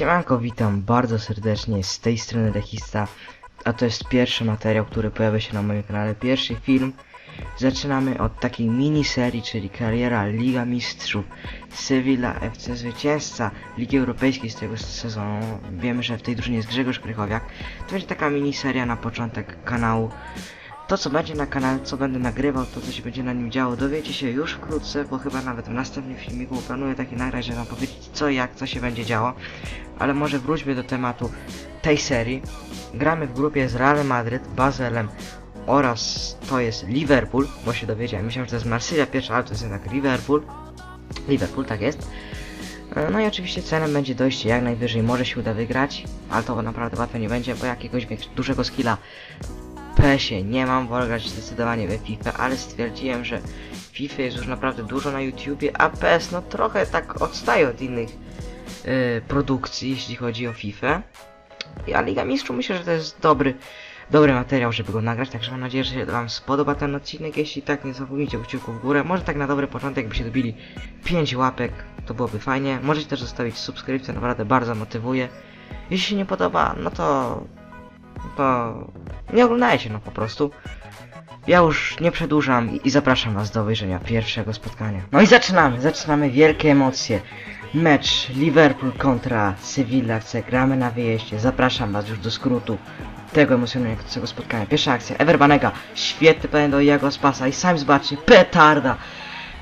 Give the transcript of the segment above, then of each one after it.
Siemanko, witam bardzo serdecznie z tej strony Dechista, a to jest pierwszy materiał, który pojawia się na moim kanale, pierwszy film. Zaczynamy od takiej miniserii, czyli kariera Liga Mistrzów Sevilla FC zwycięzca Ligi Europejskiej z tego sezonu. Wiemy, że w tej drużynie jest Grzegorz Krychowiak. To będzie taka miniseria na początek kanału. To co będzie na kanale, co będę nagrywał, to co się będzie na nim działo, dowiecie się już wkrótce, bo chyba nawet w następnym filmiku planuję taki nagrać, żeby wam powiedzieć co jak, co się będzie działo. Ale może wróćmy do tematu tej serii. Gramy w grupie z Realem Madryt, Bazelem oraz to jest Liverpool, bo się dowiedziałem. Myślałem, że to jest Marsylia pierwsza, ale to jest jednak Liverpool. Liverpool, tak jest. E, No i oczywiście celem będzie dojście jak najwyżej. Może się uda wygrać, ale to naprawdę łatwo nie będzie, bo jakiegoś dużego skilla w PS-ie nie mam, wolę grać zdecydowanie we FIFA, ale stwierdziłem, że FIFA jest już naprawdę dużo na YouTubie, a PS no trochę tak odstaje od innych e, produkcji, jeśli chodzi o FIFA. Ja Liga Mistrzów myślę, że to jest dobry, dobry materiał, żeby go nagrać, także mam nadzieję, że się wam spodoba ten odcinek. Jeśli tak, nie zapomnijcie kciuków w górę. Może tak na dobry początek, jakbyście dobili 5 łapek, to byłoby fajnie. Możecie też zostawić subskrypcję, naprawdę bardzo motywuje. Jeśli się nie podoba, no to... to... nie oglądajcie, no po prostu. Ja już nie przedłużam i, i zapraszam was do obejrzenia pierwszego spotkania. No i zaczynamy, zaczynamy wielkie emocje. Mecz Liverpool kontra Sevilla FC. Gramy na wyjeździe. Zapraszam was już do skrótu tego emocjonującego spotkania. Pierwsza akcja. Ever Banega. Świetny plan do Iago Spasa. I sami zobaczcie. Petarda.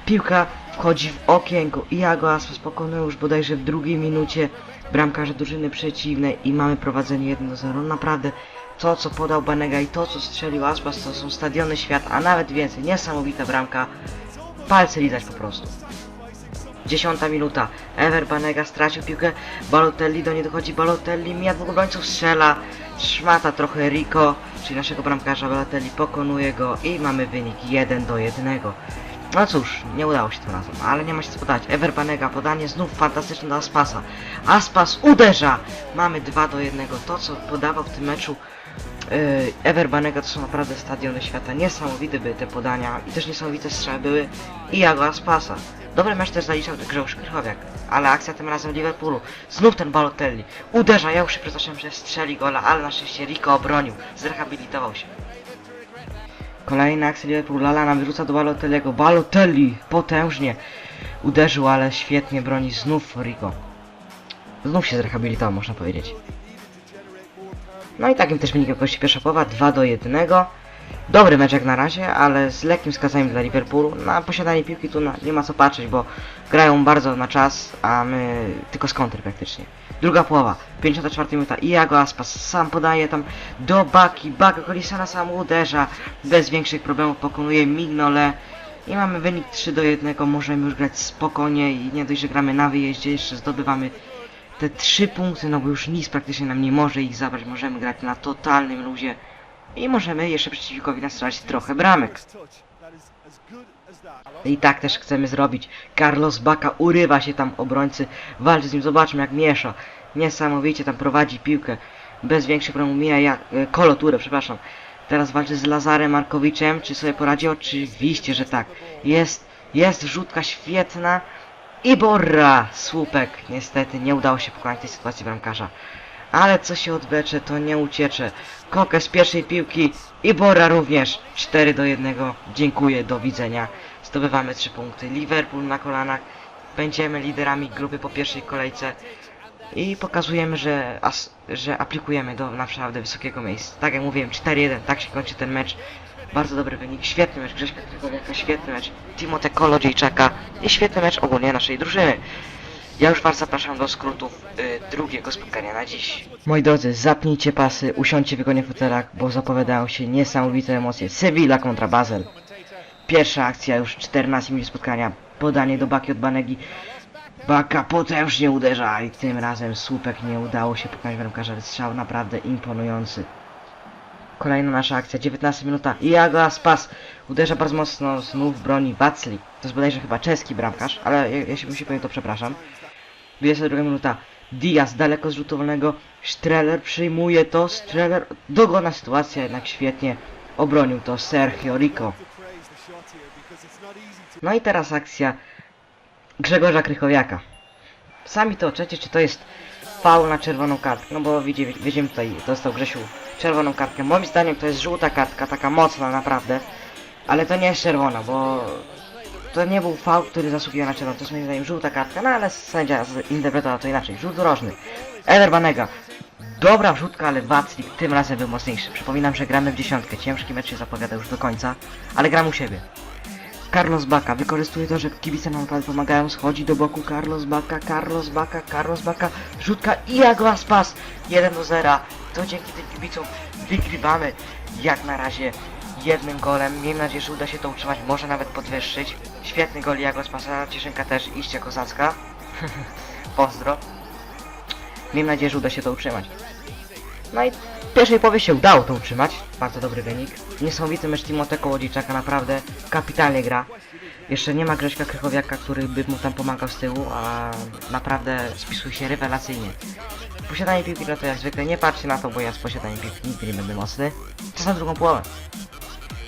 Piłka wchodzi w okienko. Iago Aspas pokonuje już bodajże w drugiej minucie bramkarza drużyny przeciwnej i mamy prowadzenie 1 do 0. Naprawdę to co podał Banega i to co strzelił Aspas to są stadiony świat, a nawet więcej. Niesamowita bramka. Palce lizać po prostu. Dziesiąta minuta. Ever Banega stracił piłkę. Balotelli do niej dochodzi. Balotelli mija dwóch obrońców, strzela. Szmata trochę Rico, czyli naszego bramkarza Balotelli pokonuje go i mamy wynik 1 do 1. No cóż, nie udało się tym razem, ale nie ma się co podać. Ever Banega, podanie znów fantastyczne do Aspasa. Aspas uderza! Mamy 2 do 1. To co podawał w tym meczu yy, Ever Banega to są naprawdę stadiony świata. Niesamowite były te podania i też niesamowite strzały były i Jago Aspasa. Dobry mecz też zaliczał Grzegorz Krychowiak, ale akcja tym razem Liverpoolu. Znów ten Balotelli. Uderza, ja już się przepraszam, że strzeli gola, ale na szczęście Rico obronił. Zrehabilitował się. Kolejna akcja. Lalana wyrzuca do Balotelliego. Balotelli potężnie uderzył, ale świetnie broni znów Rico. Znów się zrehabilitował, można powiedzieć. No i takim też wynikiem kości pierwsza połowa 2 do 1. Dobry mecz jak na razie, ale z lekkim skazaniem dla Liverpoolu. Na posiadanie piłki tu na, nie ma co patrzeć, bo grają bardzo na czas, a my tylko z kontry praktycznie. Druga połowa, 54 minuta. Iago Aspas sam podaje tam do Baki. Baka Kolisana sam uderza. Bez większych problemów pokonuje Mignole. I mamy wynik 3 do 1. Możemy już grać spokojnie i nie dość, że gramy na wyjeździe, jeszcze zdobywamy te 3 punkty, no bo już nic praktycznie nam nie może ich zabrać. Możemy grać na totalnym luzie. I możemy jeszcze przeciwnikowi nastrzelać trochę bramek. I tak też chcemy zrobić. Carlos Baka urywa się tam obrońcy, walczy z nim, zobaczmy jak miesza. Niesamowicie tam prowadzi piłkę. Bez większych problemów mija jak... E, Koloturę, przepraszam. Teraz walczy z Lazarem Markowiczem. Czy sobie poradzi? Oczywiście, że tak. Jest, jest rzutka świetna. I Borra! Słupek. Niestety nie udało się pokonać tej sytuacji bramkarza. Ale co się odbecze, to nie uciecze. Kokę z pierwszej piłki i Bora również. 4 do 1. Dziękuję, do widzenia. Zdobywamy 3 punkty. Liverpool na kolanach. Będziemy liderami grupy po pierwszej kolejce. I pokazujemy, że, as, że aplikujemy do naprawdę wysokiego miejsca. Tak jak mówiłem, 4-1, tak się kończy ten mecz. Bardzo dobry wynik, świetny mecz Grześka Krychowiaka, świetny mecz Timote Kolodziejczaka i świetny mecz ogólnie naszej drużyny. Ja już was zapraszam do skrótów y, drugiego spotkania na dziś. Moi drodzy, zapnijcie pasy, usiądźcie wygodnie w fotelach, bo zapowiadają się niesamowite emocje. Sevilla kontra Basel. Pierwsza akcja, już 14 minut spotkania. Podanie do Baki od Banegi. Baka potężnie uderza i tym razem słupek nie udało się pokonać bramkarza, strzał naprawdę imponujący. Kolejna nasza akcja, 19 minuta. Iago Aspas uderza bardzo mocno, znów broni Bacli. To jest bodajże chyba czeski bramkarz, ale je- jeśli musi powiedzieć to przepraszam. 22 minuta. Diaz daleko z. Streller przyjmuje to. Streller dogona sytuacja, jednak świetnie obronił to Sergio Rico. No i teraz akcja Grzegorza Krychowiaka. Sami to oczecie, czy to jest faul na czerwoną kartkę, no bo widzi, widzimy tutaj, dostał Grzesiu czerwoną kartkę. Moim zdaniem to jest żółta kartka, taka mocna naprawdę, ale to nie jest czerwona, bo to nie był faul, który zasługuje na czerwoną, to jest moim zdaniem żółta kartka, no ale sędzia zinterpretował to inaczej. Rzut rożny. Eder Banega. Dobra wrzutka, ale Waclik tym razem był mocniejszy. Przypominam, że gramy w dziesiątkę. Ciężki mecz się zapowiada już do końca, ale gram u siebie. Carlos Baka wykorzystuje to, że kibice nam pomagają, schodzi do boku Carlos Baka, Carlos Baka, Carlos Baka, rzutka i jak was pas 1 do 0. To dzięki tym kibicom wygrywamy jak na razie jednym golem. Miejmy nadzieję, że uda się to utrzymać, może nawet podwyższyć. Świetny gol Jagos Pasa, Cieszynka też, iście kozacka. Pozdro. Miejmy nadzieję, że uda się to utrzymać. No i w pierwszej połowie się udało to utrzymać. Bardzo dobry wynik. Niesamowity mecz Timoteo Kołodziejczaka, naprawdę kapitalnie gra. Jeszcze nie ma Grześka Krychowiaka, który by mu tam pomagał z tyłu, a naprawdę spisuje się rewelacyjnie. Posiadanie piłki to jak zwykle nie patrzcie na to, bo ja z posiadaniem piłki nigdy nie będę mocny. Czas na drugą połowę.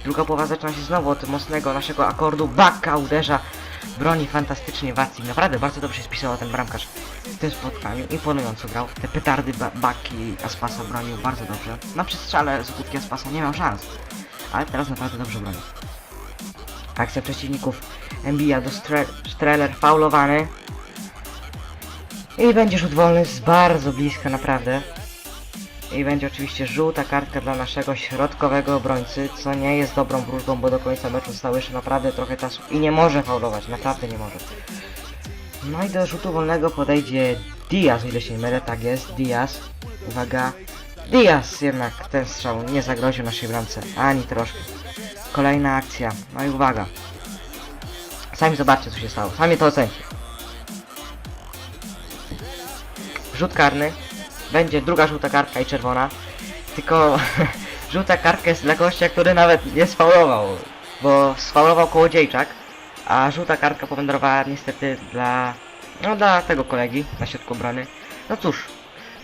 Druga połowa zaczyna się znowu od mocnego naszego akordu. Baka uderza. Broni fantastycznie Wacik. Naprawdę bardzo dobrze się spisywał ten bramkarz w tym spotkaniu. Imponująco grał. Te petardy ba Baki Aspasa bronił bardzo dobrze. Na przestrzale z kłódki Aspasa nie miał szans. Ale teraz naprawdę dobrze broni. Akcja przeciwników. Mbija do stre Streller faulowany. I będzie rzut wolny z bardzo bliska naprawdę. I będzie oczywiście żółta kartka dla naszego środkowego obrońcy, co nie jest dobrą wróżbą, bo do końca meczu zostało jeszcze naprawdę trochę czasu i nie może faulować, naprawdę nie może. No i do rzutu wolnego podejdzie Diaz, o ile się nie mylę, tak jest, Diaz. Uwaga, Diaz jednak ten strzał nie zagroził naszej bramce, ani troszkę. Kolejna akcja, no i uwaga. Sami zobaczcie co się stało, sami to ocencie. Rzut karny, będzie druga żółta kartka i czerwona. Tylko żółta kartka jest dla gościa, który nawet nie sfaulował, bo sfaulował kołodziejczak, a żółta kartka powędrowała niestety dla, no dla tego kolegi na środku obrony. No cóż,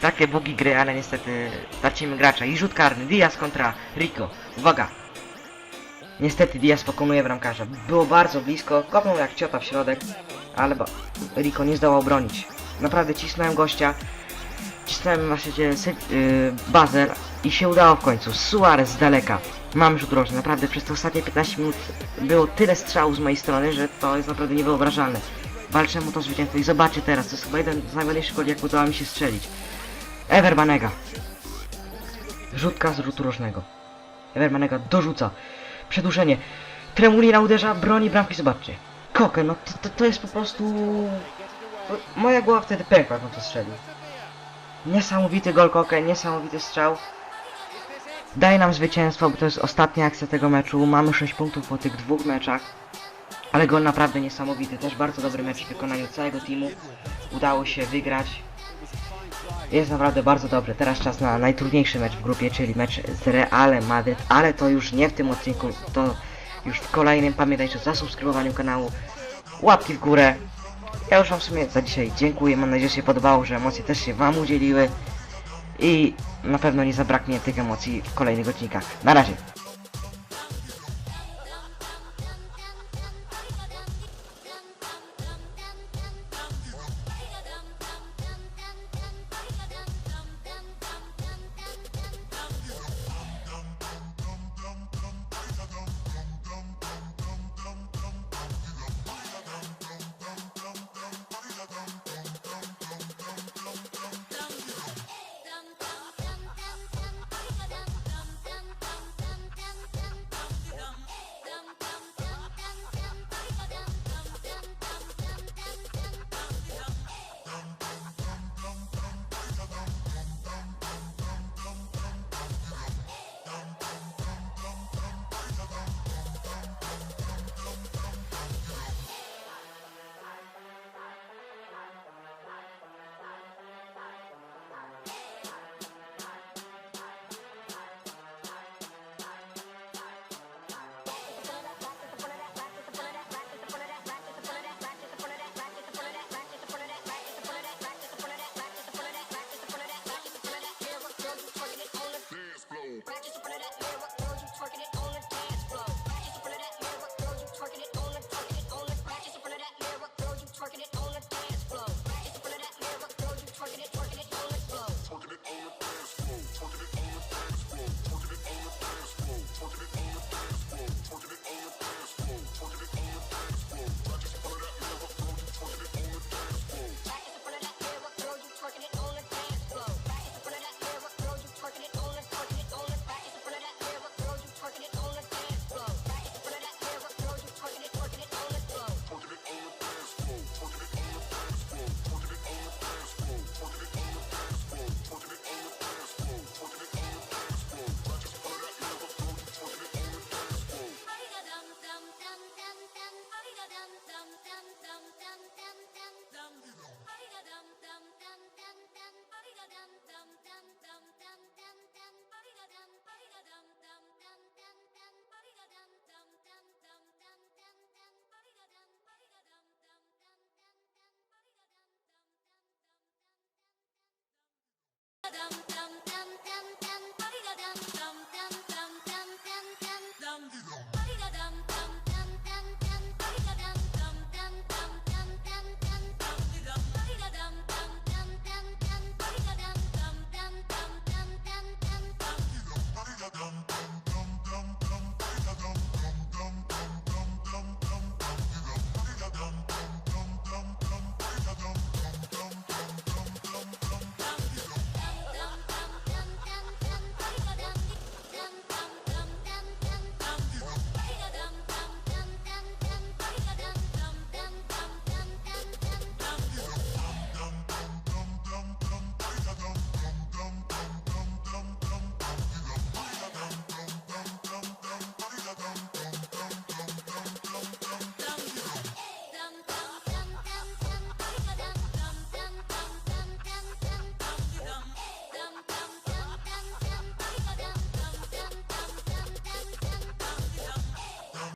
takie bogi gry, ale niestety tracimy gracza. I rzut karny, Diaz kontra Rico. Uwaga! Niestety Diaz pokonuje bramkarza. Było bardzo blisko, kopnął jak ciota w środek, ale Rico nie zdołał bronić. Naprawdę cisnąłem gościa, Cisnąłem właśnie yy, bazer i się udało w końcu. Suarez z daleka. Mam rzut rożny. Naprawdę przez te ostatnie 15 minut było tyle strzałów z mojej strony, że to jest naprawdę niewyobrażalne. Walczę mu to zwycięstwo i zobaczcie teraz. To jest chyba jeden z najładniejszych goli, jak udało mi się strzelić. Ever Banega. Rzutka z rzutu rożnego. Ever Banega dorzuca. Przedłużenie. Tremulina uderza, broni bramki, zobaczcie. Kokę, no to, to, to jest po prostu... Moja głowa wtedy pękła, jak on to strzelił. Niesamowity gol Koke, niesamowity strzał. Daje nam zwycięstwo, bo to jest ostatnia akcja tego meczu. Mamy 6 punktów po tych dwóch meczach. Ale gol naprawdę niesamowity. Też bardzo dobry mecz w wykonaniu całego teamu. Udało się wygrać. Jest naprawdę bardzo dobry. Teraz czas na najtrudniejszy mecz w grupie, czyli mecz z Realem Madryt. Ale to już nie w tym odcinku, to już w kolejnym. Pamiętajcie o zasubskrybowaniu kanału. Łapki w górę. Ja już wam w sumie za dzisiaj dziękuję, mam nadzieję, że się podobało, że emocje też się wam udzieliły i na pewno nie zabraknie tych emocji w kolejnych odcinkach. Na razie.